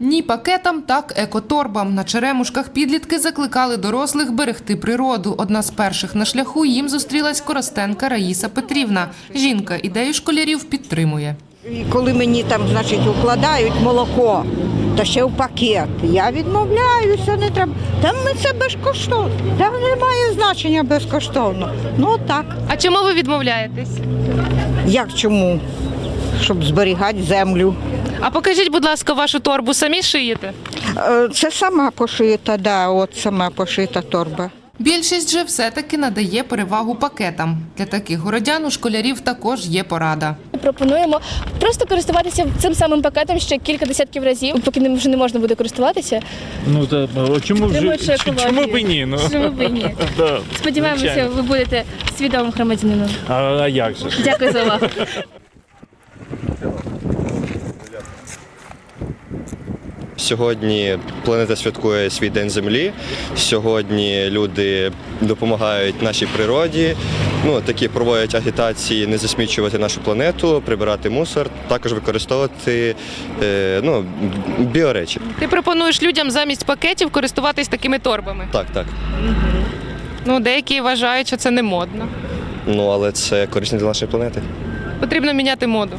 Ні пакетам, так екоторбам. На черемушках підлітки закликали дорослих берегти природу. Одна з перших на шляху їм зустрілась коростенка Раїса Петрівна. Жінка ідею школярів підтримує. І коли мені там, значить, укладають молоко, та ще в пакет, я відмовляюся, не треба. Там ми це безкоштовно. Там немає значення безкоштовно. Ну так. А чому ви відмовляєтесь? Як чому? Щоб зберігати землю. А покажіть, будь ласка, вашу торбу самі шиєте? Е, Це сама пошита, да, от сама пошита торба. Більшість же все-таки надає перевагу пакетам. Для таких городян у школярів також є порада. Пропонуємо просто користуватися цим самим пакетом ще кілька десятків разів, поки ним вже не можна буде користуватися. Ну та а чому вже Підтримуючи ч- екологію. чому б і ні? Ну Чому б і ні? да, Сподіваємося, звичайно. ви будете свідомим громадянином. А, а як же? Дякую за увагу. Сьогодні планета святкує свій день землі. Сьогодні люди допомагають нашій природі. Ну такі проводять агітації не засмічувати нашу планету, прибирати мусор, також використовувати е, ну, біоречі. Ти пропонуєш людям замість пакетів користуватись такими торбами. Так, так. Ну, деякі вважають, що це не модно. Ну але це корисно для нашої планети. Потрібно міняти моду.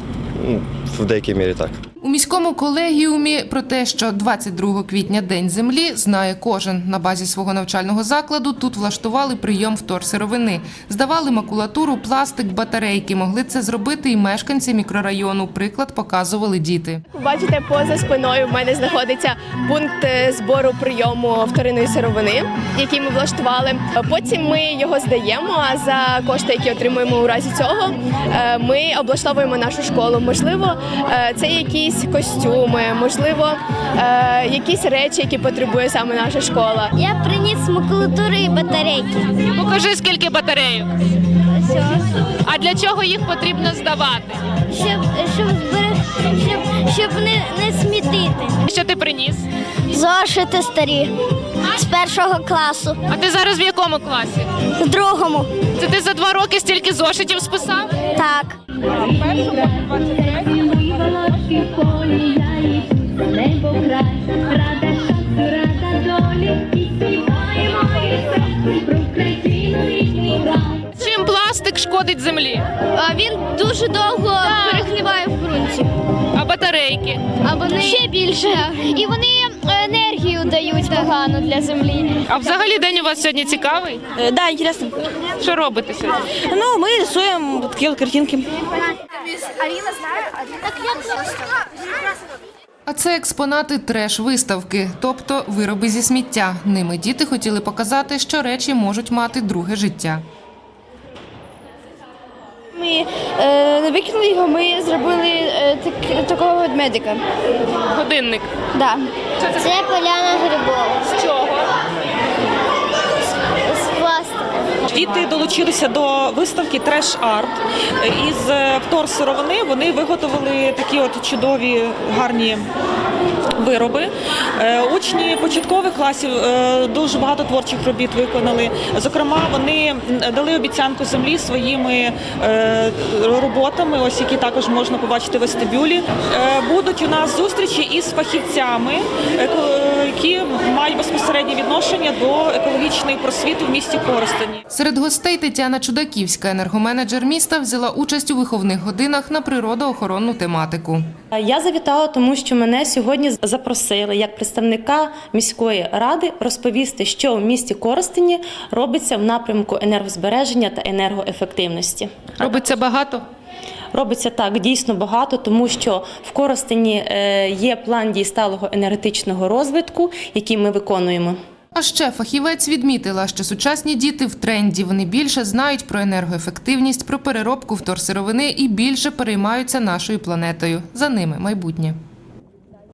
Ну, в деякій мірі так. У міському колегіумі про те, що 22 квітня День землі, знає кожен. На базі свого навчального закладу тут влаштували прийом вторсировини. Здавали макулатуру, пластик, батарейки. Могли це зробити і мешканці мікрорайону. Приклад показували діти. Бачите, поза спиною в мене знаходиться пункт е, збору прийому вторинної сировини, який ми влаштували. Потім ми його здаємо. А за кошти, які отримуємо у разі цього, е, ми облаштовуємо нашу школу. Можливо, е, це якісь костюми, можливо, е, якісь речі, які потребує саме наша школа. Я приніс макулатуру і батарейки. Покажи, скільки батарейок. Все. А для чого їх потрібно здавати? Щоб, щоб, зберег, щоб, щоб не, не смітити. Що ти приніс? Зошити старі з першого класу, А ти зараз в якому класі? в другому. Це ти за два роки стільки зошитів списав? Так. Чим пластик шкодить землі? Він дуже довго перегниває в ґрунті. А батарейки? А вони ще більше. І вони енергію дають погано для землі. А взагалі день у вас сьогодні цікавий? Э, Да, интересно. Що робите сьогодні? Ну, мы рисуем вот такие А це експонати треш-виставки, тобто вироби зі сміття. Ними діти хотіли показати, що речі можуть мати друге життя. Ми е, не викинули його, ми зробили е, так, такого ведмедика. Годинник. Да. Це поляна грибова З чого? з пластику. Діти долучилися до виставки Треш Арт. Із е, вторсировини вони виготовили такі от чудові гарні вироби. Е, Учні початкових класів е, дуже багато творчих робіт виконали. Зокрема, вони дали обіцянку землі своїми роботами, ось які також можна побачити в вестибюлі. Будуть у нас зустрічі із фахівцями, які мають безпосереднє відношення до екологічної просвіти в місті Коростені. Серед гостей Тетяна Чудаківська, енергоменеджер міста, взяла участь у виховних годинах на природоохоронну тематику. Я завітала, тому що мене сьогодні запросили як представника міської ради розповісти, що в місті Коростені робиться в напрямку енергозбереження та енергоефективності. Робиться багато? Робиться так дійсно багато, тому що в Коростені е, є план дій сталого енергетичного розвитку, який ми виконуємо. А ще фахівець відмітила, що сучасні діти в тренді. Вони більше знають про енергоефективність, про переробку вторсировини і більше переймаються нашою планетою. За ними майбутнє.